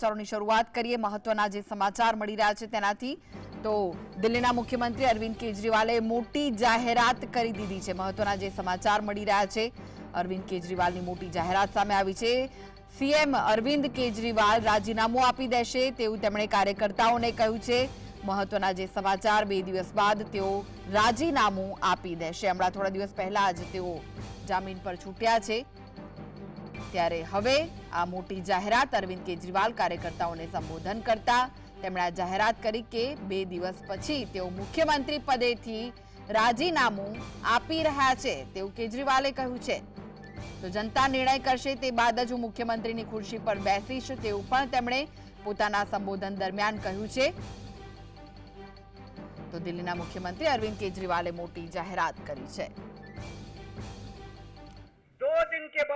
સમાચારોની શરૂઆત કરીએ. મહત્વના જે સમાચાર મળી રહ્યા છે તેનાથી તો દિલ્હીના મુખ્યમંત્રી અરવિંદ કેજરીવાલે મોટી જાહેરાત કરી દીધી છે. મહત્વના જે સમાચાર મળી રહ્યા છે, અરવિંદ કેજરીવાલની મોટી જાહેરાત સામે આવી છે. સીએમ અરવિંદ કેજરીવાલ રાજીનામું આપી દેશે તેવું તેમણે કાર્યકર્તાઓને કહ્યું છે. મહત્વના જે સમાચાર, બે દિવસ બાદ તેઓ રાજીનામું આપી દેશે. હમણાં થોડા દિવસ પહેલા જ તેઓ જામીન પર છૂટ્યા છે. ત્યારે હવે આ મોટી જાહેરાત અરવિંદ કેજરીવાલ કાર્યકર્તાઓને સંબોધન કરતા તેમણે આ જાહેરાત કરી કે બે દિવસ પછી તેઓ મુખ્યમંત્રી પદેથી રાજીનામું આપી રહ્યા છે તેવું કેજરીવાલે કહ્યું છે. તો જનતા નિર્ણય કરશે તે બાદ જ હું મુખ્યમંત્રીની ખુરશી પર બેસીશ તેવું પણ તેમણે પોતાના સંબોધન દરમિયાન કહ્યું છે. તો દિલ્હીના મુખ્યમંત્રી અરવિંદ કેજરીવાલે મોટી જાહેરાત કરી છે.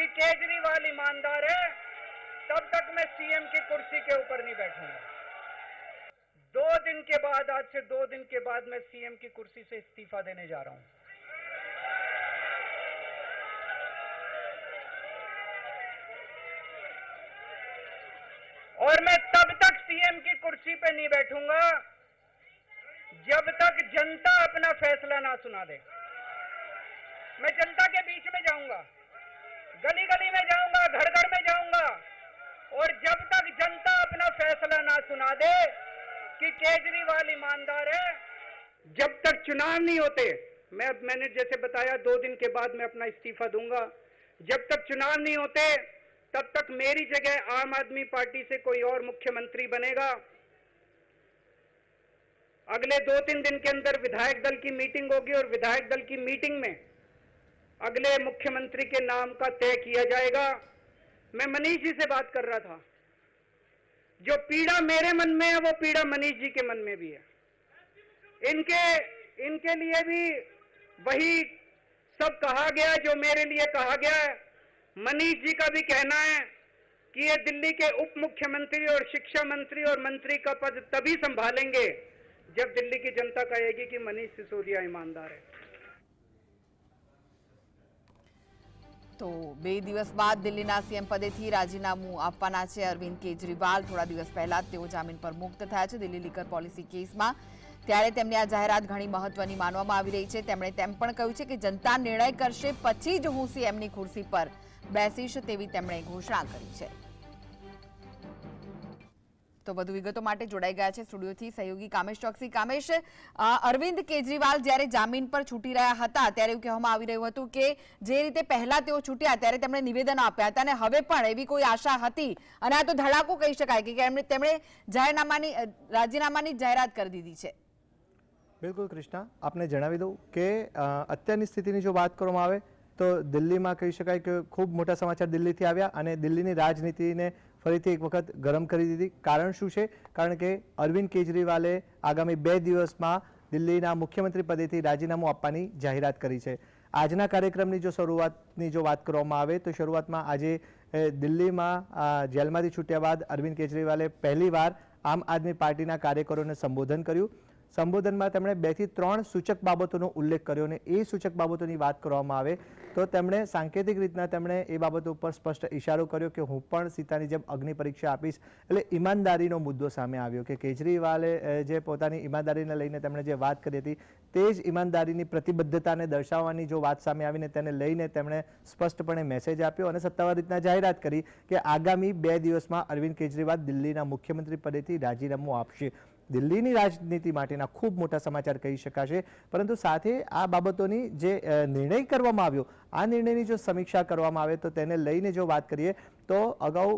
कि केजरीवाल ईमानदार है, तब तक मैं सीएम की कुर्सी के ऊपर नहीं बैठूँगा। दो दिन के बाद, आज से दो दिन के बाद मैं सीएम की कुर्सी से इस्तीफा देने जा रहा हूँ। और मैं तब तक सीएम की कुर्सी पे नहीं बैठूँगा, जब तक जनता अपना फैसला ना सुना दे। मैं जनता के बीच में जाऊँगा। गली गली में जाऊँगा घर घर में जाऊँगा। और जब तक जनता अपना फैसला ना सुना दे कि केजरीवाल ईमानदार है, जब तक चुनाव नहीं होते, मैं, मैंने जैसे बताया, दो दिन के बाद मैं अपना इस्तीफा दूँगा। जब तक चुनाव नहीं होते, तब तक मेरी जगह आम आदमी पार्टी से कोई और मुख्यमंत्री बनेगा। अगले दो तीन दिन के अंदर विधायक दल की मीटिंग होगी और विधायक दल की मीटिंग में अगले मुख्यमंत्री के नाम का तय किया जाएगा। मैं मनीष जी से बात कर रहा था। जो पीड़ा मेरे मन में है, वो पीड़ा मनीष जी के मन में भी है। इनके इनके लिए भी वही सब कहा गया, जो मेरे लिए कहा गया है। मनीष जी का भी कहना है कि ये दिल्ली के उप मुख्यमंत्री और शिक्षा मंत्री और मंत्री का पद तभी संभालेंगे, जब दिल्ली की जनता कहेगी कि मनीष सिसोदिया ईमानदार है। તો બે દિવસ બાદ દિલ્હીના સીએમ પદેથી રાજીનામું આપવાના છે અરવિંદ કેજરીવાલ. થોડા દિવસ પહેલા તેઓ જામીન પર મુક્ત થયા છે દિલ્હી લીકર પોલિસી કેસમાં. ત્યારે તેમની આ જાહેરાત ઘણી મહત્વની માનવામાં આવી રહી છે. તેમણે તેમ પણ કહ્યું છે કે જનતા નિર્ણય કરશે પછી જ હું સીએમની ખુરશી પર બેસીશ તેવી તેમણે ઘોષણા કરી છે. તો વધુ વિગતો માટે જોડાઈ ગયા છે સ્ટુડિયોથી સહયોગી કામેશ ચોકસી. કામેશ અરવિંદ કેજરીવાલ જ્યારે જામીન પર છૂટી રહ્યા હતા ત્યારે એવું કહેવામાં આવી રહ્યું હતું કે જે રીતે પહેલા તેઓ છૂટ્યા ત્યારે તેમણે નિવેદન આપ્યા હતા અને હવે પણ એવી કોઈ આશા હતી. અને આ તો ધડાકો કહી શકાય કે તેમણે જાહેરનામાની રાજીનામાની જાહેરાત કરી દીધી છે. બિલકુલ કૃષ્ણા, આપને જણાવી દઉં કે અત્યારની સ્થિતિની જો વાત કરવામાં આવે તો દિલ્હીમાં કહી શકાય કે ખૂબ મોટા સમાચાર દિલ્હીથી આવ્યા અને દિલ્હીની રાજનીતિને ફરીથી એક વખત ગરમ કરી દીધી. કારણ શું છે? કારણ કે અરવિંદ કેજરીવાલે આગામી બે દિવસમાં દિલ્હીના મુખ્યમંત્રી પદેથી રાજીનામું આપવાની જાહેરાત કરી છે. આજના કાર્યક્રમની જો શરૂઆતની જો વાત કરવામાં આવે, તો શરૂઆતમાં આજે દિલ્હીમાં જેલમાંથી છૂટ્યા બાદ અરવિંદ કેજરીવાલે પહેલીવાર આમ આદમી પાર્ટીના કાર્યકરોને સંબોધન કર્યું. સંબોધનમાં તેમણે બેથી ત્રણ સૂચક બાબતોનો ઉલ્લેખ કર્યો અને એ સૂચક બાબતોની વાત કરવામાં આવે તો તેમણે સાંકેતિક રીતના તેમણે એ બાબતો ઉપર સ્પષ્ટ ઇશારો કર્યો કે હું પણ સીતાની જેમ અગ્નિ પરીક્ષા આપીશ. એટલે ઈમાનદારીનો મુદ્દો સામે આવ્યો કે કેજરીવાલે જે પોતાની ઈમાનદારીને લઈને તેમણે જે વાત કરી હતી તે જ ઈમાનદારીની પ્રતિબદ્ધતાને દર્શાવવાની જો વાત સામે આવીને તેને લઈને તેમણે સ્પષ્ટપણે મેસેજ આપ્યો અને સત્તાવાર રીતના જાહેરાત કરી કે આગામી બે દિવસમાં અરવિંદ કેજરીવાલ દિલ્હીના મુખ્યમંત્રી પદેથી રાજીનામું આપશે. દિલ્હીની રાજનીતિ માટેના ખૂબ મોટા સમાચાર કહી શકાશે. પરંતુ સાથે આ બાબતોની જે નિર્ણય કરવામાં આવ્યો, આ નિર્ણયની જો સમીક્ષા કરવામાં આવે તો તેને લઈને જો વાત કરીએ, તો અગાઉ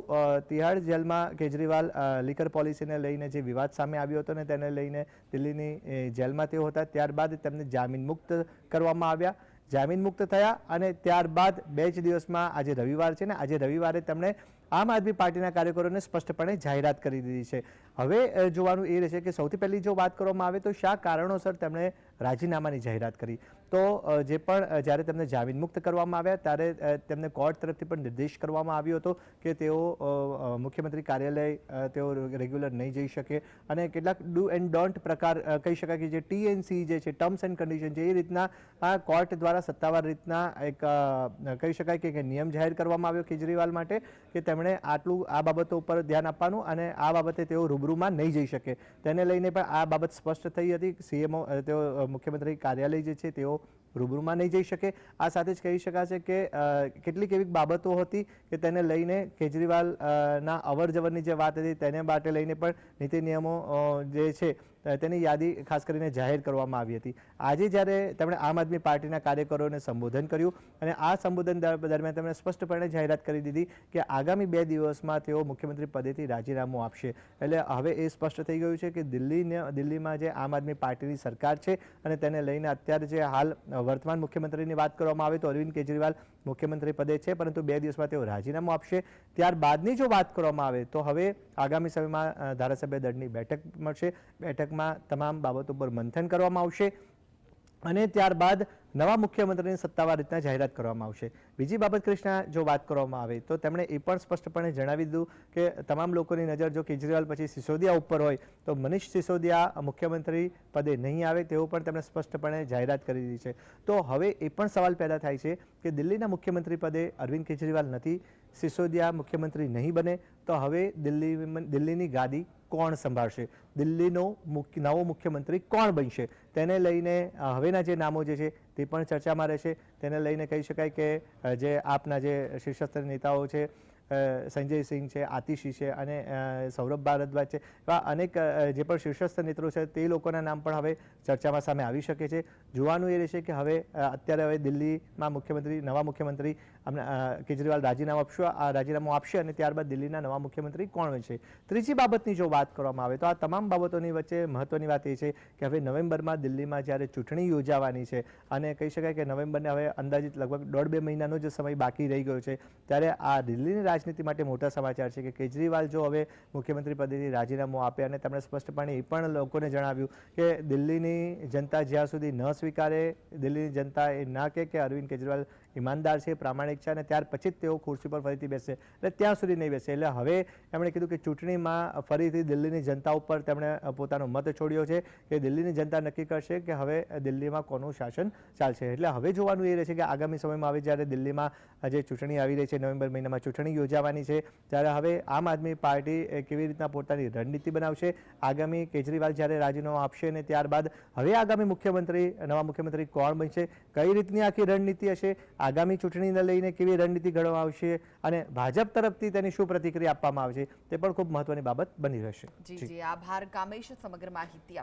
તિહાડ જેલમાં કેજરીવાલ લીકર પોલિસીને લઈને જે વિવાદ સામે આવ્યો હતો ને તેને લઈને દિલ્હીની જેલમાં તેઓ હતા. ત્યારબાદ તેમને જામીન મુક્ત કરવામાં આવ્યા. જામીન મુક્ત થયા અને ત્યારબાદ બે જ દિવસમાં આજે રવિવાર છે ને આજે રવિવારે તેમણે આમ આદમી પાર્ટીના કાર્યકરોને સ્પષ્ટપણે જાહેરાત કરી દીધી છે. હવે જોવાનું એ રહેશે કે સૌથી પહેલી જો વાત કરવામાં આવે તો શા કારણોસર તેમણે રાજીનામાની જાહેરાત કરી. તો જે પણ જ્યારે તેમને જામીન મુક્ત કરવામાં આવ્યા, ત્યારે તેમને કોર્ટ તરફથી પણ નિર્દેશ કરવામાં આવ્યો હતો કે તેઓ મુખ્યમંત્રી કાર્યાલય તેઓ રેગ્યુલર નહીં જઈ શકે અને કેટલાક ડુ એન્ડ ડોન્ટ પ્રકાર કહી શકાય કે જે ટીએનસી જે છે, ટર્મ્સ એન્ડ કન્ડિશન છે, એ રીતના આ કોર્ટ દ્વારા સત્તાવાર રીતના એક કહી શકાય કે નિયમ જાહેર કરવામાં આવ્યો કેજરીવાલ માટે કે તેમણે આટલું, આ બાબતો ઉપર ધ્યાન આપવાનું અને આ બાબતે તેઓ રૂબરૂમાં નહીં જઈ શકે. તેને લઈને પણ આ બાબત સ્પષ્ટ થઈ હતી. સીએમઓ તેઓ મુખ્યમંત્રી કાર્યાલય જે છે તેઓ રૂબરૂમાં નહીં જઈ શકે. આ સાથે જ કહી શકાશે કે કેટલીક એવી બાબતો હતી કે તેને લઈને કેજરીવાલના અવર જવરની જે વાત હતી તેને માટે લઈને પણ નીતિ નિયમો જે છે તેની યાદી ખાસ કરીને જાહેર કરવામાં આવી હતી. આજે જ્યારે તેમણે આમ આદમી પાર્ટીના કાર્યકરોને સંબોધન કર્યું અને આ સંબોધન દરમિયાન તેમણે સ્પષ્ટપણે જાહેરાત કરી દીધી કે આગામી બે દિવસમાં તેઓ મુખ્યમંત્રી પદેથી રાજીનામું આપશે. એટલે હવે એ સ્પષ્ટ થઈ ગયું છે કે દિલ્હીને, દિલ્હીમાં જે આમ આદમી પાર્ટીની સરકાર છે અને તેને લઈને અત્યારે જે હાલ વર્તમાન મુખ્યમંત્રીની વાત કરવામાં આવે તો અરવિંદ કેજરીવાલ મુખ્યમંત્રી પદે છે, પરંતુ બે દિવસમાં તેઓ રાજીનામું આપશે. ત્યારબાદની જો વાત કરવામાં આવે તો હવે આગામી સમયમાં ધારાસભ્ય દળની બેઠક મળશે. બેઠકમાં તમામ બાબતો પર મંથન કરવામાં આવશે અને ત્યારબાદ નવા મુખ્યમંત્રીની સત્તાવાર રીતના જાહેરાત કરવામાં આવશે. બીજી બાબત કૃષ્ણા, જો વાત કરવામાં આવે તો તેમણે એ પણ સ્પષ્ટપણે જણાવી દીધું કે તમામ લોકોની નજર જો કેજરીવાલ પછી સિસોદિયા ઉપર હોય તો મનીષ સિસોદિયા મુખ્યમંત્રી પદે નહીં આવે તેવું પણ તેમણે સ્પષ્ટપણે જાહેરાત કરી દીધી છે. તો હવે એ પણ સવાલ પેદા થાય છે કે દિલ્હીના મુખ્યમંત્રી પદે અરવિંદ કેજરીવાલ નથી. સિસોદિયા મુખ્યમંત્રી નહીં બને, તો હવે દિલ્હી દિલ્હીની ગાદી કોણ સંભાળશે? દિલ્હીનો નવો મુખ્યમંત્રી કોણ બનશે? તેને લઈને હવેના જે નામો જે છે, તે પણ ચર્ચામાં રહેશે. તેને લઈને કહી શકાય કે જે આપના જે શીર્ષસ્ત્ર નેતાઓ છે સંજય સિંહ છે, આતિશી છે અને સૌરભ ભારદ્વાજ છે, એવા અનેક જે પણ શીર્ષસ્થ નેત્રો છે, તે લોકોના નામ પણ હવે ચર્ચામાં સામે આવી શકે છે. જોવાનું એ રહેશે કે હવે અત્યારે હવે દિલ્હીમાં મુખ્યમંત્રી, નવા મુખ્યમંત્રી કેજરીવાલ રાજીનામું આપશે, આ રાજીનામું આપશે અને ત્યારબાદ દિલ્હીના નવા મુખ્યમંત્રી કોણ બનશે ત્રીજી બાબતની જો વાત કરવામાં આવે તો આ તમામ બાબતોની વચ્ચે મહત્વની વાત એ છે કે હવે નવેમ્બરમાં દિલ્હીમાં જ્યારે ચૂંટણી યોજાવાની છે અને કહી શકાય કે નવેમ્બરને હવે અંદાજિત લગભગ દોઢ બે મહિનાનો જ સમય બાકી રહી ગયો છે, ત્યારે આ દિલ્હીની રાજનીતિ માટે મોટા સમાચાર છે કે કેજરીવાલ જો હવે મુખ્યમંત્રી પદેથી રાજીનામું આપે અને તેમણે સ્પષ્ટપણે એ પણ લોકોને જણાવ્યું કે દિલ્હીની જનતા જ્યાં સુધી ન સ્વીકારે, દિલ્હીની જનતા એ ના કહે કે અરવિંદ કેજરીવાલ ઈમાનદાર છે, પ્રામાણિક છે અને ત્યાર પછી જ તેઓ ખુરશી પર ફરીથી બેસે. એટલે ત્યાં સુધી નહીં બેસે. એટલે હવે એમણે કીધું કે ચૂંટણીમાં ફરીથી દિલ્હીની જનતા ઉપર તેમણે પોતાનો મત છોડ્યો છે કે દિલ્હીની જનતા નક્કી કરશે કે હવે દિલ્હીમાં કોનું શાસન ચાલશે. એટલે હવે જોવાનું એ રહેશે કે આગામી સમયમાં હવે જ્યારે દિલ્હીમાં જે ચૂંટણી આવી રહી છે, નવેમ્બર મહિનામાં ચૂંટણી યોજાવાની છે, ત્યારે હવે આમ આદમી પાર્ટી કેવી રીતના પોતાની રણનીતિ બનાવશે? આગામી કેજરીવાલ જ્યારે રાજીનામું આપશે અને ત્યારબાદ હવે આગામી મુખ્યમંત્રી, નવા મુખ્યમંત્રી કોણ બનશે? કઈ રીતની આખી રણનીતિ હશે? આગામી ચૂંટણીને લઈને કેવી રણનીતિ ઘડવામાં આવશે અને ભાજપ તરફથી તેની શું પ્રતિક્રિયા આપવામાં આવશે તે પણ ખૂબ મહત્વની બાબત બની રહેશે. જી જી. આભાર. કામેશ, સમગ્ર માહિતી